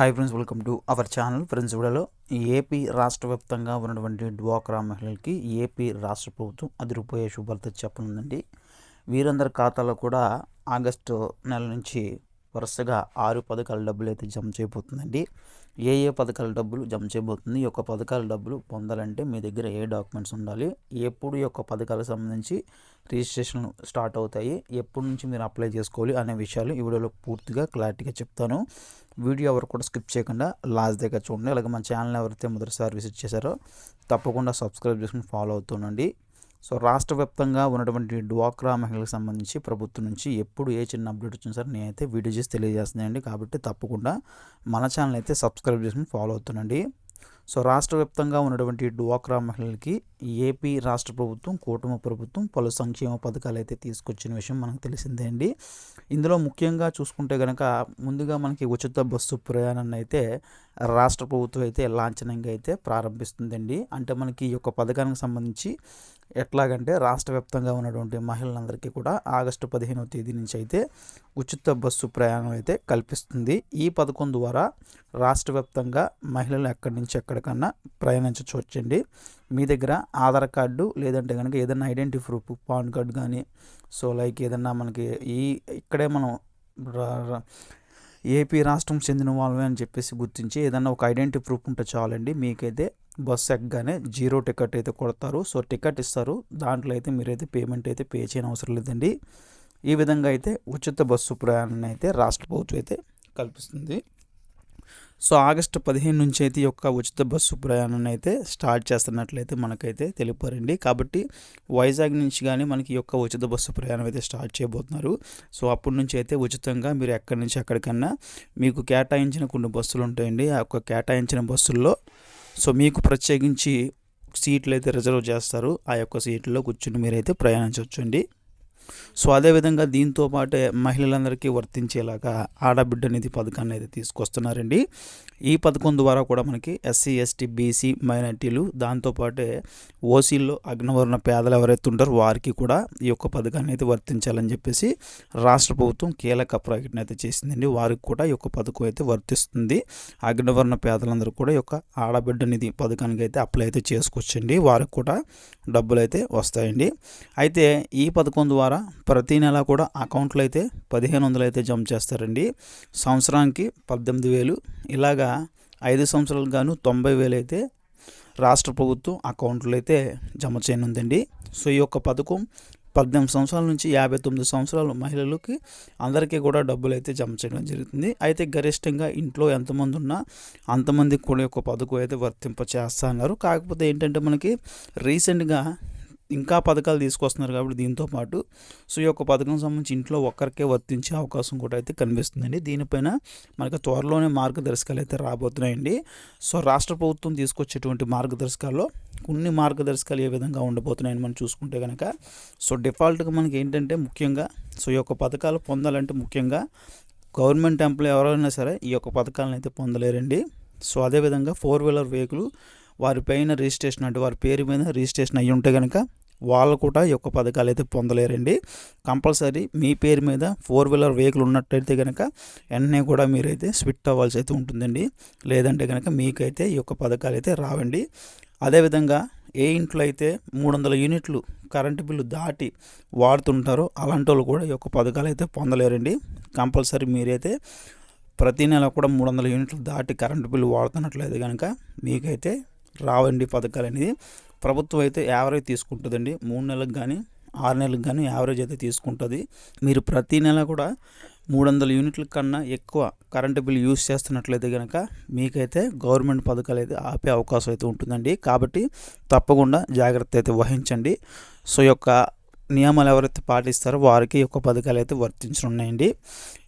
Hi friends welcome to our channel friends వీడియోలో AP రాష్ట్ర వ్యాప్తంగా ఉన్నటువంటి డ్వాక్రా మహిళలకి ఏపీ రాష్ట్ర ప్రభుత్వం అదిరిపోయే శుభార్త చెప్పనుందండి. వీరందరి ఖాతాలో కూడా ఆగస్టు నెల నుంచి వరుసగా ఆరు పథకాల డబ్బులు అయితే జమ చేయబోతుందండి. ఏ ఏ పథకాల డబ్బులు జమ చేయబోతుంది ఈ యొక్క పథకాల డబ్బులు పొందాలంటే మీ దగ్గర ఏ డాక్యుమెంట్స్ ఉండాలి ఎప్పుడు ఈ యొక్క పథకాలకు సంబంధించి రిజిస్ట్రేషన్ స్టార్ట్ అవుతాయి ఎప్పటి నుంచి మీరు అప్లై చేసుకోవాలి అనే విషయాలు ఈ వీడియోలో పూర్తిగా క్లారిటీగా చెప్తాను. వీడియో ఎవరు కూడా స్కిప్ చేయకుండా లాస్ట్ దగ్గర చూడండి. అలాగే మన ఛానల్ ఎవరైతే మొదటిసారి విజిట్ చేశారో తప్పకుండా సబ్స్క్రైబ్ చేసుకుని ఫాలో అవుతుండండి. సో రాష్ట్ర వ్యాప్తంగా ఉన్నటువంటి డ్వాక్రా మహిళలకు సంబంధించి ప్రభుత్వం నుంచి ఎప్పుడు ఏ చిన్న అప్డేట్ వచ్చినా సరే నేనైతే వీడియో చేసి తెలియజేస్తున్నాయండి కాబట్టి తప్పకుండా మన ఛానల్ అయితే సబ్స్క్రైబ్ చేసుకుని ఫాలో అవుతుండండి. సో రాష్ట్ర వ్యాప్తంగా ఉన్నటువంటి డ్వాక్రా మహిళలకి ఏపీ రాష్ట్ర ప్రభుత్వం కూటమి ప్రభుత్వం పలు సంక్షేమ పథకాలు అయితే తీసుకొచ్చిన విషయం మనకు తెలిసిందే అండి. ఇందులో ముఖ్యంగా చూసుకుంటే కనుక ముందుగా మనకి ఉచిత బస్సు ప్రయాణాన్ని అయితే రాష్ట్ర ప్రభుత్వం అయితే లాంఛనంగా అయితే ప్రారంభిస్తుందండి. అంటే మనకి ఈ యొక్క పథకానికి సంబంధించి ఎట్లాగంటే రాష్ట్ర వ్యాప్తంగా ఉన్నటువంటి మహిళలందరికీ కూడా ఆగస్టు పదిహేనవ తేదీ నుంచి అయితే ఉచిత బస్సు ప్రయాణం అయితే కల్పిస్తుంది. ఈ పథకం ద్వారా రాష్ట్ర వ్యాప్తంగా మహిళలు ఎక్కడి నుంచి ఎక్కడికన్నా ప్రయాణించవచ్చండి మీ దగ్గర ఆధార్ కార్డు లేదంటే కనుక ఏదైనా ఐడెంటిటీ ప్రూఫ్ పాన్ కార్డు కానీ సో లైక్ ఏదన్నా మనకి ఈ ఇక్కడే మనం ఏపీ రాష్ట్రం చెందిన వాళ్ళమే అని చెప్పేసి గుర్తించి ఏదన్నా ఒక ఐడెంటిటీ ప్రూఫ్ ఉంటే చాలండి. మీకైతే బస్ ఎక్కగానే జీరో టికెట్ అయితే కొడతారు. సో టికెట్ ఇస్తారు. దాంట్లో అయితే మీరైతే పేమెంట్ అయితే పే చేయని అవసరం లేదండి. ఈ విధంగా అయితే ఉచిత బస్సు ప్రయాణాన్ని అయితే రాష్ట్ర ప్రభుత్వం అయితే కల్పిస్తుంది. సో ఆగస్టు పదిహేను నుంచి అయితే ఈ యొక్క ఉచిత బస్సు ప్రయాణాన్ని అయితే స్టార్ట్ చేస్తున్నట్లయితే మనకైతే తెలిపారండి. కాబట్టి వైజాగ్ నుంచి కానీ మనకి ఈ యొక్క ఉచిత బస్సు ప్రయాణం అయితే స్టార్ట్ చేయబోతున్నారు. సో అప్పటి నుంచి అయితే ఉచితంగా మీరు ఎక్కడి నుంచి ఎక్కడికన్నా మీకు కేటాయించిన కొన్ని బస్సులు ఉంటాయండి. ఆ యొక్క కేటాయించిన బస్సుల్లో సో మీకు ప్రత్యేకించి సీట్లు అయితే రిజర్వ్ చేస్తారు. ఆ యొక్క సీట్లో కూర్చుని మీరైతే ప్రయాణించవచ్చండి. సో అదేవిధంగా దీంతో పాటే మహిళలందరికీ వర్తించేలాగా ఆడబిడ్డ నిధి పథకాన్ని అయితే తీసుకొస్తున్నారండి. ఈ పథకం ద్వారా కూడా మనకి ఎస్సీ ఎస్టీ బీసీ మైనార్టీలు దాంతోపాటే ఓసీల్లో అగ్నవర్ణ పేదలు ఎవరైతే ఉంటారో వారికి కూడా ఈ యొక్క పథకాన్ని అయితే వర్తించాలని చెప్పేసి రాష్ట్ర ప్రభుత్వం కీలక ప్రకటన అయితే చేసిందండి. వారికి కూడా ఈ యొక్క పథకం అయితే వర్తిస్తుంది. అగ్నవర్ణ పేదలందరూ కూడా ఈ యొక్క ఆడబిడ్డ నిధి పథకానికి అయితే అప్లై అయితే చేసుకోవచ్చండి. వారికి కూడా డబ్బులు అయితే వస్తాయండి. అయితే ఈ పథకం ద్వారా ప్రతి నెల కూడా అకౌంట్లో అయితే పదిహేను వందలు అయితే జమ చేస్తారండి. సంవత్సరానికి పద్దెనిమిది వేలు ఇలాగా ఐదు సంవత్సరాలకు గాను తొంభై వేలు అయితే రాష్ట్ర ప్రభుత్వం అకౌంట్లో అయితే జమ చేయనుందండి. సో ఈ యొక్క పథకం పద్దెనిమిది సంవత్సరాల నుంచి యాభై తొమ్మిది సంవత్సరాలు మహిళలకి అందరికీ కూడా డబ్బులు అయితే జమ చేయడం జరుగుతుంది. అయితే గరిష్టంగా ఇంట్లో ఎంతమంది ఉన్నా అంతమందికి కూడా ఒక పథకం అయితే వర్తింప చేస్తా అన్నారు. కాకపోతే ఏంటంటే మనకి రీసెంట్గా ఇంకా పథకాలు తీసుకొస్తున్నారు కాబట్టి దీంతో పాటు సో ఈ యొక్క పథకం సంబంధించి ఇంట్లో ఒక్కరికే వర్తించే అవకాశం కూడా అయితే కనిపిస్తుందండి. దీనిపైన మనకి త్వరలోనే మార్గదర్శకాలు అయితే రాబోతున్నాయండి. సో రాష్ట్ర ప్రభుత్వం తీసుకొచ్చేటువంటి మార్గదర్శకాల్లో కొన్ని మార్గదర్శకాలు ఏ విధంగా ఉండబోతున్నాయని మనం చూసుకుంటే కనుక సో డిఫాల్ట్గా మనకి ఏంటంటే ముఖ్యంగా సో ఈ యొక్క పథకాలు పొందాలంటే ముఖ్యంగా గవర్నమెంట్ ఎంప్లాయీ ఎవరైనా సరే ఈ యొక్క పథకాలను అయితే పొందలేరండి. సో అదేవిధంగా ఫోర్ వీలర్ వెహికల్ వారి పైన రిజిస్ట్రేషన్ అంటే వారి పేరు మీద రిజిస్ట్రేషన్ అయ్యి ఉంటే కనుక వాళ్ళు కూడా ఈ యొక్క పథకాలు అయితే పొందలేరండి. కంపల్సరీ మీ పేరు మీద ఫోర్ వీలర్ వెహికల్ ఉన్నట్టయితే కనుక వెంటనే కూడా మీరైతే స్విట్ అవ్వాల్సి అయితే ఉంటుందండి. లేదంటే కనుక మీకైతే ఈ యొక్క పథకాలు అయితే రావండి. అదేవిధంగా ఏ ఇంట్లో అయితే మూడు వందల యూనిట్లు కరెంటు బిల్లు దాటి వాడుతుంటారో అలాంటి వాళ్ళు కూడా ఈ యొక్క పథకాలు అయితే పొందలేరండి. కంపల్సరీ మీరైతే ప్రతి నెల కూడా మూడు వందల యూనిట్లు దాటి కరెంటు బిల్లు వాడుతున్నట్లయితే కనుక మీకైతే రావండి పథకాలు అనేది ప్రభుత్వం అయితే యావరేజ్ తీసుకుంటుందండి. మూడు నెలలకు కానీ ఆరు నెలలకు కానీ యావరేజ్ అయితే తీసుకుంటుంది. మీరు ప్రతి నెల కూడా మూడు వందల యూనిట్ల కన్నా ఎక్కువ కరెంటు బిల్ యూస్ చేస్తున్నట్లయితే కనుక మీకైతే గవర్నమెంట్ పథకాలు అయితే ఆపే అవకాశం అయితే ఉంటుందండి. కాబట్టి తప్పకుండా జాగ్రత్త అయితే వహించండి. సో యొక్క నియమాలు ఎవరైతే పాటిస్తారో వారికి యొక్క పథకాలు అయితే వర్తించనున్నాయండి.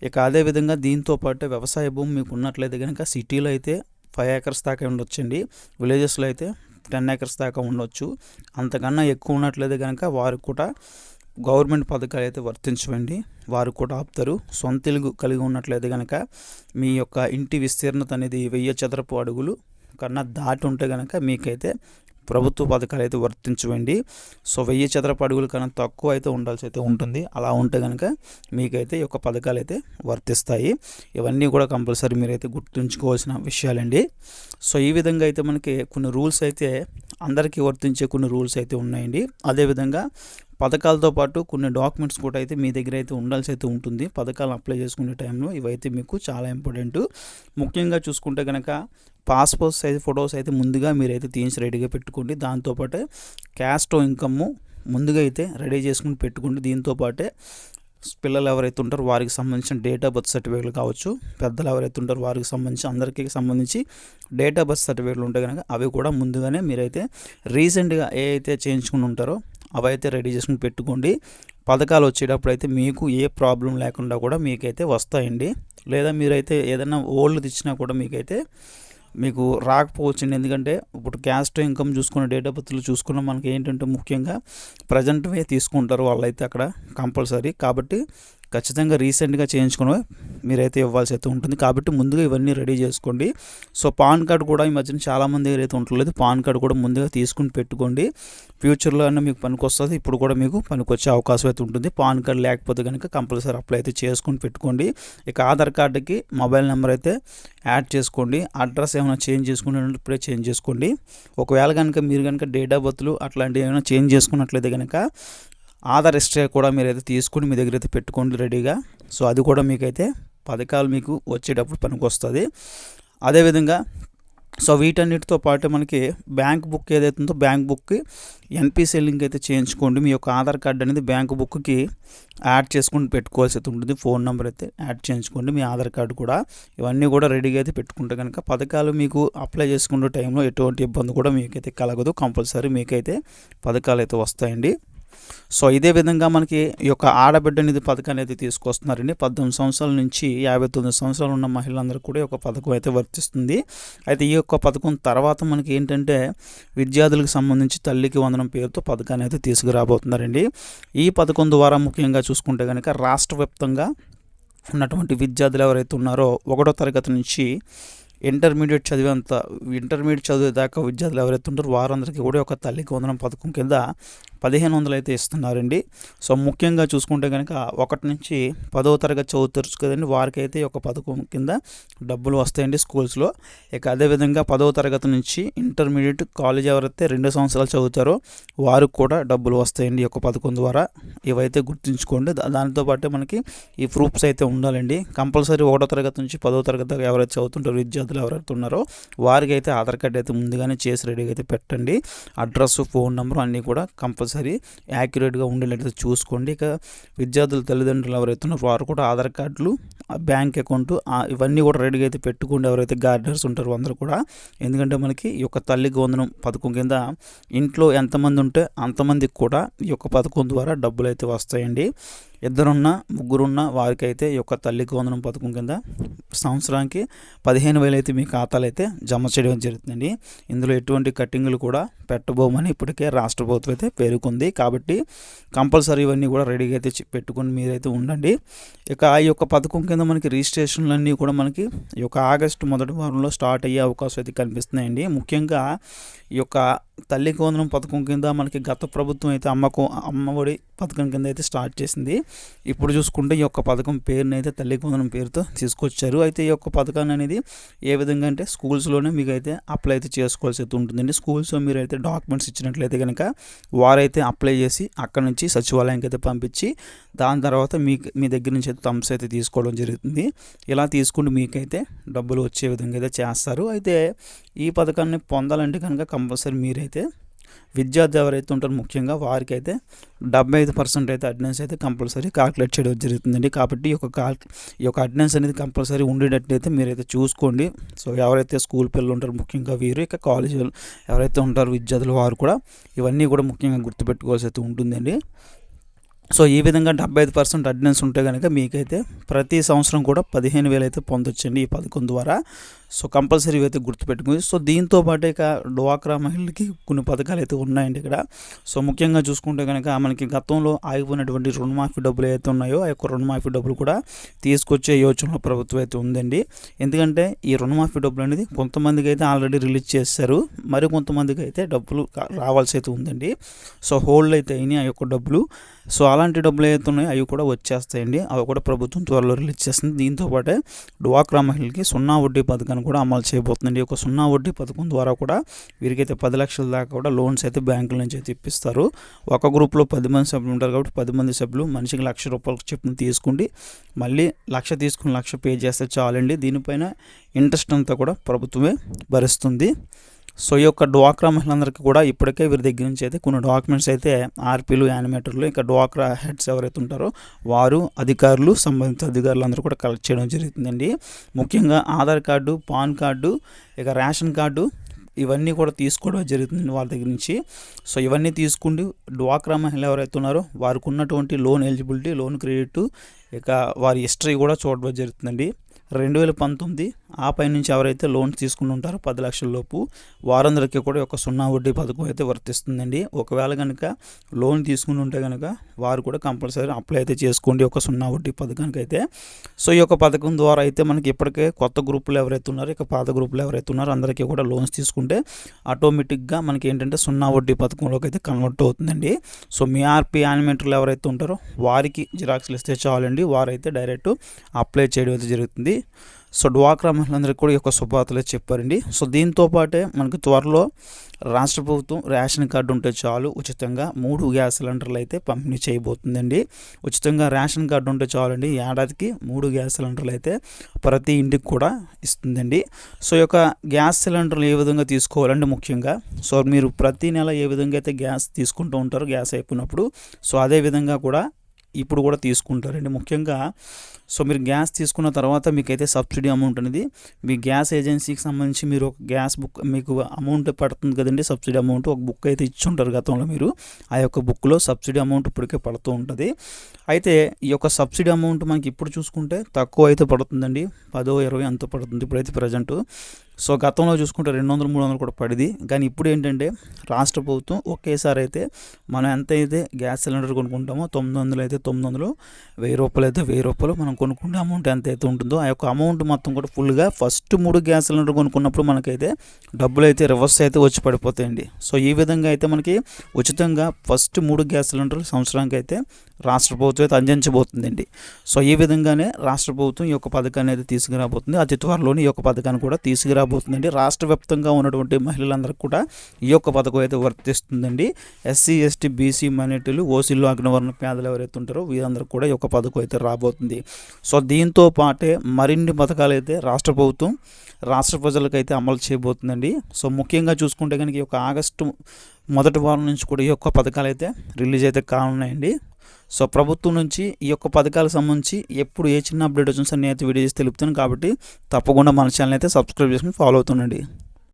ఇక అదేవిధంగా దీంతో పాటు వ్యవసాయ భూమి మీకు ఉన్నట్లయితే కనుక సిటీలో అయితే ఫైవ్ ఏకర్స్ దాకా ఉండొచ్చండి. విలేజెస్లో అయితే టెన్ ఏకర్స్ దాకా ఉండొచ్చు. అంతకన్నా ఎక్కువ ఉన్నట్లయితే కనుక వారు కూడా గవర్నమెంట్ పథకాలు అయితే వర్తించవండి. వారు కూడా ఆపుతారు. సొంత ఇల్లు కలిగి ఉన్నట్లయితే కనుక మీ యొక్క ఇంటి విస్తీర్ణత అనేది వెయ్యి చదరపు అడుగులు కన్నా దాటి ఉంటే కనుక మీకైతే ప్రభుత్వ పథకాలు అయితే వర్తించవండి. సో వెయ్యి చదరపు అడుగుల కన్నా తక్కువ అయితే ఉండాల్సి అయితే ఉంటుంది. అలా ఉంటే కనుక మీకైతే ఈ యొక్క పథకాలు అయితే వర్తిస్తాయి. ఇవన్నీ కూడా కంపల్సరీ మీరైతే గుర్తుంచుకోవాల్సిన విషయాలండి. సో ఈ విధంగా అయితే మనకి కొన్ని రూల్స్ అయితే అందరికీ వర్తించే కొన్ని రూల్స్ అయితే ఉన్నాయండి. అదేవిధంగా పథకాలతో పాటు కొన్ని డాక్యుమెంట్స్ కూడా అయితే మీ దగ్గర అయితే ఉండాల్సి అయితే ఉంటుంది. పథకాలు అప్లై చేసుకునే టైంలో ఇవైతే మీకు చాలా ఇంపార్టెంట్. ముఖ్యంగా చూసుకుంటే కనుక పాస్పోర్ట్ సైజ్ ఫొటోస్ అయితే ముందుగా మీరైతే తీయించి రెడీగా పెట్టుకోండి. దాంతోపాటే క్యాస్టో ఇన్కమ్ ముందుగా అయితే రెడీ చేసుకుని పెట్టుకోండి. దీంతోపాటే పిల్లలు ఎవరైతే ఉంటారో వారికి సంబంధించిన డేట్ ఆఫ్ బర్త్ సర్టిఫికేట్లు కావచ్చు పెద్దలు ఎవరైతే ఉంటారో వారికి సంబంధించి అందరికీ సంబంధించి డేట్ ఆఫ్ బర్త్ సర్టిఫికేట్లు ఉంటాయి కనుక అవి కూడా ముందుగానే మీరైతే రీసెంట్గా ఏ అయితే చేయించుకుని ఉంటారో అవి అయితే రెడీ చేసుకుని పెట్టుకోండి. పథకాలు వచ్చేటప్పుడు అయితే మీకు ఏ ప్రాబ్లం లేకుండా కూడా మీకైతే వస్తాయండి. లేదా మీరైతే ఏదైనా ఓల్డ్ ఇచ్చినా కూడా మీకైతే మీకు రాకపోవచ్చండి. ఎందుకంటే ఇప్పుడు క్యాస్ట్ ఇన్కమ్ చూసుకున్న డేట్ ఆఫ్ బర్త్లు చూసుకున్న మనకి ఏంటంటే ముఖ్యంగా ప్రజెంట్వే తీసుకుంటారు వాళ్ళైతే అక్కడ కంపల్సరీ కాబట్టి ఖచ్చితంగా రీసెంట్గా చేయించుకుని మీరైతే ఇవ్వాల్సి అయితే ఉంటుంది. కాబట్టి ముందుగా ఇవన్నీ రెడీ చేసుకోండి. సో పాన్ కార్డు కూడా ఈ మధ్యన చాలామంది దగ్గర అయితే ఉండలేదు పాన్ కార్డు కూడా ముందుగా తీసుకుని పెట్టుకోండి. ఫ్యూచర్లో అయినా మీకు పనికొస్తుంది. ఇప్పుడు కూడా మీకు పనికి వచ్చే అవకాశం అయితే ఉంటుంది. పాన్ కార్డ్ లేకపోతే కనుక కంపల్సరీ అప్లై అయితే చేసుకుని పెట్టుకోండి. ఇక ఆధార్ కార్డుకి మొబైల్ నెంబర్ అయితే యాడ్ చేసుకోండి. అడ్రస్ ఏమైనా చేంజ్ చేసుకుంటే ఇప్పుడే చేంజ్ చేసుకోండి. ఒకవేళ కనుక మీరు కనుక డేట్ ఆఫ్ బర్త్లు అట్లాంటివి ఏమైనా చేంజ్ చేసుకున్నట్లయితే కనుక ఆధార్ హిస్టరీ కూడా మీరైతే తీసుకుని మీ దగ్గర అయితే పెట్టుకోండి రెడీగా. సో అది కూడా మీకైతే పథకాలు మీకు వచ్చేటప్పుడు పనికి వస్తుంది అదేవిధంగా సో వీటన్నిటితో పాటు మనకి బ్యాంక్ బుక్ ఏదైతే ఉందో బ్యాంక్ బుక్కి ఎన్పిసి లింక్ అయితే చేయించుకోండి. మీ యొక్క ఆధార్ కార్డు అనేది బ్యాంక్ బుక్కి యాడ్ చేసుకుని పెట్టుకోవాల్సి అయితే ఉంటుంది. ఫోన్ నెంబర్ అయితే యాడ్ చేయించుకోండి. మీ ఆధార్ కార్డు కూడా ఇవన్నీ కూడా రెడీగా అయితే పెట్టుకుంటే కనుక పథకాలు మీకు అప్లై చేసుకునే టైంలో ఎటువంటి ఇబ్బంది కూడా మీకైతే కలగదు. కంపల్సరీ మీకైతే పథకాలు అయితే వస్తాయండి. సో ఇదే విధంగా మనకి ఈ యొక్క ఆడబిడ్డ నిధి పథకం అనేది తీసుకొస్తున్నారండి. పద్దెనిమిది సంవత్సరాల నుంచి యాభై తొమ్మిది సంవత్సరాలు ఉన్న మహిళలందరూ కూడా ఒక పథకం అయితే వర్తిస్తుంది. అయితే ఈ యొక్క పథకం తర్వాత మనకి ఏంటంటే విద్యార్థులకు సంబంధించి తల్లికి వందనం పేరుతో పథకాన్ని అయితే తీసుకురాబోతున్నారండి. ఈ పథకం ద్వారా ముఖ్యంగా చూసుకుంటే కనుక రాష్ట్ర వ్యాప్తంగా ఉన్నటువంటి విద్యార్థులు ఎవరైతే ఉన్నారో ఒకటో తరగతి నుంచి ఇంటర్మీడియట్ చదివేంత ఇంటర్మీడియట్ చదివే దాకా విద్యార్థులు ఎవరైతే ఉంటారో వారందరికీ కూడా ఒక తల్లికి వందనం పథకం కింద పదిహేను వందలు అయితే ఇస్తున్నారండి. సో ముఖ్యంగా చూసుకుంటే కనుక ఒకటి నుంచి పదో తరగతి చదువుతారు కదండి వారికి అయితే ఒక పథకం కింద డబ్బులు వస్తాయండి స్కూల్స్లో. ఇక అదేవిధంగా పదవ తరగతి నుంచి ఇంటర్మీడియట్ కాలేజ్ ఎవరైతే రెండు సంవత్సరాలు చదువుతారో వారికి కూడా డబ్బులు వస్తాయండి ఈ యొక్క పథకం ద్వారా. ఇవైతే గుర్తుంచుకోండి. దానితో పాటు మనకి ఈ ప్రూఫ్స్ అయితే ఉండాలండి. కంపల్సరీ ఒకటో తరగతి నుంచి పదో తరగతి దాకా ఎవరైతే చదువుతుంటారో విద్యార్థులు ఎవరైతే ఉన్నారో వారికి అయితే ఆధార్ కార్డు అయితే ముందుగానే చేసి రెడీగా అయితే పెట్టండి. అడ్రస్ ఫోన్ నెంబర్ అన్నీ కూడా కంపల్సరీ కంపల్సరీ యాక్యురేట్గా ఉండేటట్టు చూసుకోండి. ఇక విద్యార్థుల తల్లిదండ్రులు ఎవరైతే ఉన్నారో వారు కూడా ఆధార్ కార్డులు బ్యాంక్ అకౌంట్ ఇవన్నీ కూడా రెడీగా అయితే పెట్టుకోండి. ఎవరైతే గార్డెనర్స్ ఉంటారో అందరూ కూడా. ఎందుకంటే మనకి ఈ యొక్క తల్లి గోందనం పథకం కింద ఇంట్లో ఎంతమంది ఉంటే అంతమందికి కూడా ఈ యొక్క పథకం ద్వారా డబ్బులు అయితే వస్తాయండి. ఇద్దరున్న ముగ్గురున్న వారికైతే ఈ యొక్క తల్లికి వందనం పథకం కింద సంవత్సరానికి పదిహేను వేలు అయితే మీ ఖాతాలు అయితే జమ చేయడం జరుగుతుందండి. ఇందులో ఎటువంటి కట్టింగ్లు కూడా పెట్టబోమని ఇప్పటికే రాష్ట్ర ప్రభుత్వం అయితే పేర్కొంది. కాబట్టి కంపల్సరీ ఇవన్నీ కూడా రెడీగా అయితే పెట్టుకొని మీరైతే ఉండండి. ఇక ఈ యొక్క పథకం కింద మనకి రిజిస్ట్రేషన్లన్నీ కూడా మనకి ఈ యొక్క ఆగస్టు మొదటి వారంలో స్టార్ట్ అయ్యే అవకాశం అయితే కనిపిస్తున్నాయండి. ముఖ్యంగా ఈ యొక్క తల్లి వందనం పథకం కింద మనకి గత ప్రభుత్వం అయితే అమ్మకు అమ్మఒడి పథకం కింద అయితే స్టార్ట్ చేసింది. ఇప్పుడు చూసుకుంటే ఈ యొక్క పథకం పేరుని అయితే తల్లి వందనం పేరుతో తీసుకొచ్చారు. అయితే ఈ యొక్క పథకాన్ని అనేది ఏ విధంగా అంటే స్కూల్స్లోనే మీకు అయితే అప్లై అయితే చేసుకోవాల్సి అయితే ఉంటుందండి. స్కూల్స్లో మీరు అయితే డాక్యుమెంట్స్ ఇచ్చినట్లయితే కనుక వారైతే అప్లై చేసి అక్కడ నుంచి సచివాలయానికి అయితే పంపించి దాని తర్వాత మీ మీ దగ్గర నుంచి అయితే థమ్స్ అయితే తీసుకోవడం జరుగుతుంది. ఇలా తీసుకుంటూ మీకైతే డబ్బులు వచ్చే విధంగా అయితే చేస్తారు. అయితే ఈ పథకాన్ని పొందాలంటే కనుక కంపల్సరీ మీరైతే అయితే విద్యార్థి ఎవరైతే ఉంటారో ముఖ్యంగా వారికి అయితే డెబ్బై ఐదు పర్సెంట్ అయితే అటెండెన్స్ అయితే కంపల్సరీ కాల్కులేట్ చేయడం జరుగుతుందండి. కాబట్టి ఈ యొక్క కాల్ ఈ యొక్క అటెండెన్స్ అనేది కంపల్సరీ ఉండేటట్టయితే మీరైతే చూసుకోండి. సో ఎవరైతే స్కూల్ పిల్లలు ఉంటారో ముఖ్యంగా వీరు ఇక కాలేజీలు ఎవరైతే ఉంటారో విద్యార్థులు వారు కూడా ఇవన్నీ కూడా ముఖ్యంగా గుర్తుపెట్టుకోవాల్సి అయితే ఉంటుందండి. సో ఈ విధంగా డెబ్బై ఐదు పర్సెంట్ అటెండెన్స్ ఉంటే కనుక మీకైతే ప్రతి సంవత్సరం కూడా పదిహేను వేలు అయితే పొందొచ్చండి ఈ పథకం ద్వారా. సో కంపల్సరీ అయితే గుర్తుపెట్టుకుంది సో దీంతో పాటు ఇక డ్వాక్రా మహిళలకి కొన్ని పథకాలు అయితే ఉన్నాయండి ఇక్కడ. సో ముఖ్యంగా చూసుకుంటే కనుక మనకి గతంలో ఆగిపోయినటువంటి రుణమాఫీ డబ్బులు అయితే ఉన్నాయో ఆ యొక్క రుణమాఫీ డబ్బులు కూడా తీసుకొచ్చే యోచనలో ప్రభుత్వం అయితే ఉందండి. ఎందుకంటే ఈ రుణమాఫీ డబ్బులు అనేది కొంతమందికి అయితే ఆల్రెడీ రిలీజ్ చేశారు. మరి కొంతమందికి అయితే డబ్బులు రావాల్సి అయితే ఉందండి. సో హోల్డ్ అయితే అయినాయి ఆ యొక్క డబ్బులు. సో అలాంటి డబ్బులు ఏవైతే ఉన్నాయో అవి కూడా వచ్చేస్తాయండి. అవి కూడా ప్రభుత్వం త్వరలో రిలీజ్ చేస్తుంది. దీంతో పాటే డ్వాక్రా మహిళలకి సున్నా వడ్డీ పథకాన్ని కూడా అమలు చేయబోతుందండి. ఒక సున్నా వడ్డీ పథకం ద్వారా కూడా వీరికైతే పది లక్షల దాకా కూడా లోన్స్ అయితే బ్యాంకుల నుంచి అయితే ఇప్పిస్తారు. ఒక గ్రూప్లో పది మంది సభ్యులు ఉంటారు కాబట్టి పది మంది సభ్యులు మనిషికి లక్ష రూపాయలకు చెప్పిన తీసుకుండి. మళ్ళీ లక్ష తీసుకుని లక్ష పే చేస్తే చాలండి. దీనిపైన ఇంట్రెస్ట్ అంతా కూడా ప్రభుత్వమే భరిస్తుంది. సో ఈ యొక్క డ్వాక్రా మహిళలందరికీ కూడా ఇప్పటికే వీరి దగ్గర నుంచి అయితే కొన్ని డాక్యుమెంట్స్ అయితే ఆర్పీలు యానిమేటర్లు ఇంకా డ్వాక్రా హెడ్స్ ఎవరైతే ఉంటారో వారు అధికారులు సంబంధిత అధికారులు అందరూ కూడా కలెక్ట్ చేయడం జరుగుతుందండి. ముఖ్యంగా ఆధార్ కార్డు పాన్ కార్డు ఇక రేషన్ కార్డు ఇవన్నీ కూడా తీసుకోవడం జరుగుతుంది వాళ్ళ దగ్గర నుంచి. సో ఇవన్నీ తీసుకుంటూ డ్వాక్రా మహిళ ఎవరైతే ఉన్నారో వారికి ఉన్నటువంటి లోన్ ఎలిజిబిలిటీ లోన్ క్రెడిట్ ఇక వారి హిస్టరీ కూడా చూడడం జరుగుతుందండి. రెండు వేల పంతొమ్మిది ఆ పై నుంచి ఎవరైతే లోన్స్ తీసుకుని ఉంటారో పది లక్షల లోపు వారందరికీ కూడా ఒక సున్నా వడ్డీ పథకం అయితే వర్తిస్తుందండి. ఒకవేళ కనుక లోన్ తీసుకుని ఉంటే కనుక వారు కూడా కంపల్సరీ అప్లై అయితే చేసుకోండి ఒక సున్నా వడ్డీ పథకానికి అయితే సో ఈ యొక్క పథకం ద్వారా అయితే మనకి ఇప్పటికే కొత్త గ్రూపులు ఎవరైతే ఉన్నారో ఇక పాత గ్రూపులు ఎవరైతే ఉన్నారో అందరికీ కూడా లోన్స్ తీసుకుంటే ఆటోమేటిక్గా మనకి ఏంటంటే సున్నా వడ్డీ పథకంలోకి అయితే కన్వర్ట్ అవుతుందండి. సో మీ ఆర్పీ యానిమేటర్లు ఎవరైతే ఉంటారో వారికి జిరాక్స్లు ఇస్తే చాలండి. వారైతే డైరెక్ట్ అప్లై చేయడం అయితే జరుగుతుంది. సో డ్వాక్రా మహిళలందరికీ కూడా ఈ యొక్క శుభవార్తలే చెప్పారండి. సో దీంతో పాటే మనకు త్వరలో రాష్ట్ర ప్రభుత్వం రేషన్ కార్డు ఉంటే చాలు ఉచితంగా మూడు గ్యాస్ సిలిండర్లు అయితే పంపిణీ చేయబోతుందండి. ఉచితంగా రేషన్ కార్డు ఉంటే చాలండి. ఏడాదికి మూడు గ్యాస్ సిలిండర్లు అయితే ప్రతి ఇంటికి కూడా ఇస్తుందండి. సో ఈ యొక్క గ్యాస్ సిలిండర్లు ఏ విధంగా తీసుకోవాలండి ముఖ్యంగా? సో మీరు ప్రతి నెల ఏ విధంగా అయితే గ్యాస్ తీసుకుంటూ ఉంటారో గ్యాస్ అయిపోయినప్పుడు సో అదే విధంగా కూడా ఇప్పుడు కూడా తీసుకుంటారండి. ముఖ్యంగా సో మీరు గ్యాస్ తీసుకున్న తర్వాత మీకైతే సబ్సిడీ అమౌంట్ అనేది మీ గ్యాస్ ఏజెన్సీకి సంబంధించి మీరు ఒక గ్యాస్ బుక్ మీకు అమౌంట్ పడుతుంది కదండి సబ్సిడీ అమౌంట్ ఒక బుక్ అయితే ఇచ్చి ఉంటారు గతంలో మీరు. ఆ యొక్క బుక్లో సబ్సిడీ అమౌంట్ ఇప్పటికే పడుతూ ఉంటుంది. అయితే ఈ యొక్క సబ్సిడీ అమౌంట్ మనకి ఇప్పుడు చూసుకుంటే తక్కువ అయితే పడుతుందండి. పదో ఇరవై అంత పడుతుంది ఇప్పుడైతే ప్రజెంట్. సో గతంలో చూసుకుంటే రెండు వందలు మూడు వందలు కూడా పడింది. కానీ ఇప్పుడు ఏంటంటే రాష్ట్ర ప్రభుత్వం ఒకేసారి అయితే మనం ఎంత అయితే గ్యాస్ సిలిండర్ కొనుక్కుంటామో తొమ్మిది వందలు అయితే తొమ్మిది వందలు వెయ్యి రూపాయలు అయితే వెయ్యి రూపాయలు మనం కొనుక్కుంటే అమౌంట్ ఎంత అయితే ఉంటుందో ఆ యొక్క అమౌంట్ మొత్తం కూడా ఫుల్గా ఫస్ట్ మూడు గ్యాస్ సిలిండర్ కొనుక్కున్నప్పుడు మనకైతే డబ్బులు అయితే రివర్స్ అయితే వచ్చి పడిపోతాయండి. సో ఈ విధంగా అయితే మనకి ఉచితంగా ఫస్ట్ మూడు గ్యాస్ సిలిండర్లు సంవత్సరానికి అయితే రాష్ట్ర ప్రభుత్వం అయితే అందించబోతుందండి. సో ఈ విధంగానే రాష్ట్ర ప్రభుత్వం ఈ యొక్క పథకాన్ని అయితే తీసుకురాబోతుంది. అతి త్వరలోనే ఈ యొక్క పథకాన్ని కూడా తీసుకురాబోతుందండి. రాష్ట్ర వ్యాప్తంగా ఉన్నటువంటి మహిళలందరికీ కూడా ఈ యొక్క పథకం అయితే వర్తిస్తుందండి. ఎస్సీ ఎస్టీ బీసీ మైనార్టీలు ఓసీలు అగ్నవర్ణ పేదలు ఎవరైతే ఉంటారో వీరందరూ కూడా ఈ యొక్క పథకం అయితే రాబోతుంది. సో దీంతో పాటే మరిన్ని పథకాలు అయితే రాష్ట్ర ప్రభుత్వం రాష్ట్ర ప్రజలకైతే అమలు చేయబోతుందండి. సో ముఖ్యంగా చూసుకుంటే కనుక ఈ యొక్క ఆగస్టు మొదటి వారం నుంచి కూడా ఈ యొక్క పథకాలు అయితే రిలీజ్ అయితే కానున్నాయండి. సో ప్రభుత్వం నుంచి ఈ యొక్క పథకాలకు సంబంధించి ఎప్పుడు ఏ చిన్న అప్డేట్ వచ్చినా సరే అయితే వీడియో చేసి తెలుపుతాను కాబట్టి తప్పకుండా మన ఛానల్ అయితే సబ్స్క్రైబ్ చేసుకుని ఫాలో అవుతుండండి.